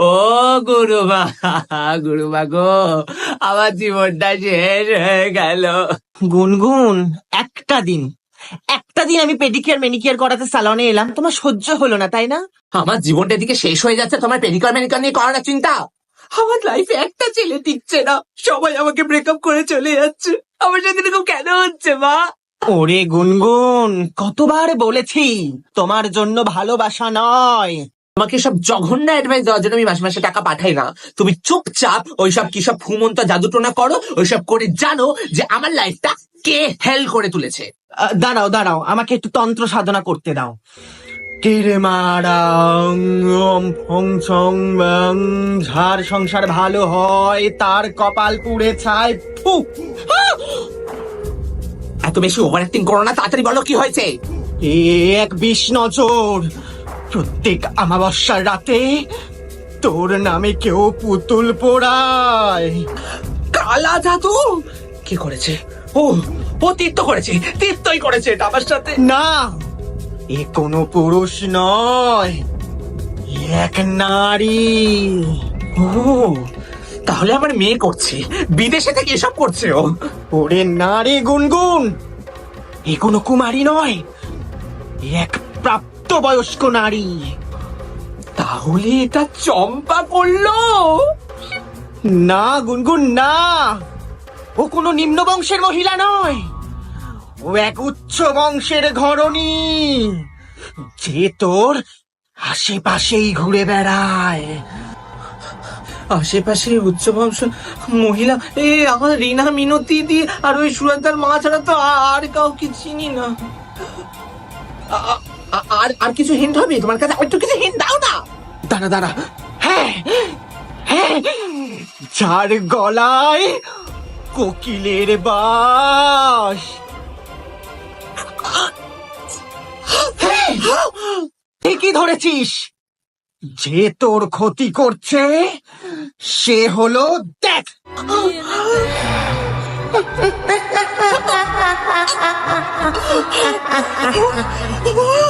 ও গুরুমা গুরুমা গো আমার জীবনটা শেষ হয়ে গেল। গুনগুন একটা দিন। একটা দিন আমি পেডিকিয়ার মেনিকিয়ার করাতে সালনে এলাম তোমার সহ্য হলো না তাই না? আমার জীবনটা দিকে শেষ হয়ে যাচ্ছে তোমার পেডিকল মেডিকল নিয়ে করার চিন্তা? আমার লাইফে একটা ছেলে টিকছে না সবাই আমাকে ব্রেকআপ করে চলে যাচ্ছে। আমার সাথে এরকম কেন হচ্ছে মা? ওরে গুনগুন কতবার বলেছি তোমার জন্য ভালোবাসা নয়। তোমাকে সব জঘন্য অ্যাডভাইস দেওয়ার জন্য আমি মাসে মাসে টাকা পাঠাই না। তুমি চুপচাপ ওইসব কি সব ফুমন্ত জাদুটোনা করো ওইসব করে জানো যে আমার লাইফটা কে হেল করে তুলেছে। দাঁড়াও দাঁড়াও আমাকে একটু তন্ত্র সাধনা করতে দাও। যার সংসার ভালো হয় তার কপাল পুড়ে ছাই ফু। এত বেশি ওভার অ্যাক্টিং করো না তাড়াতাড়ি বলো কি হয়েছে? এ এক বিষ নজর প্রত্যেক আমাবস্যার রাতে তোর নামে কেউ পুতুল পোড়ায়। কালা জাদু? কি করেছে? ও ও তীর্থ করেছে তীর্থই করেছে এটা আমার সাথে। না এ কোনো পুরুষ নয় এক নারী। ও তাহলে আমার মেয়ে করছে বিদেশে থেকে এসব করছে ও। ওরে নারী গুনগুন এ কোনো কুমারী নয় এক এক প্রাপ্তবয়স্ক নারী। তাহলে এটা চম্পা করল? না, গুনগুন, না। ও কোনো নিম্ন বংশের মহিলা নয়। ও এক উচ্চ বংশের ঘরণী। যে তোর আশেপাশেই ঘুরে বেড়ায়। আশেপাশে উচ্চ বংশ মহিলা? এ, আমার রিনা মিনতি দি আর ওই সুরতার মা ছাড়া তো আর কাউকে চিনি না। আর আর কিছু হিন্ট হবে? তোমার কাছে একটু কিছু হিন্ট দাও না। দাঁড়া দাঁড়া। হ্যাঁ হ্যাঁ। যার গলায় কোকিলের বাস। ঠিকই ধরেছিস। যে তোর ক্ষতি করছে সে হলো দেখ।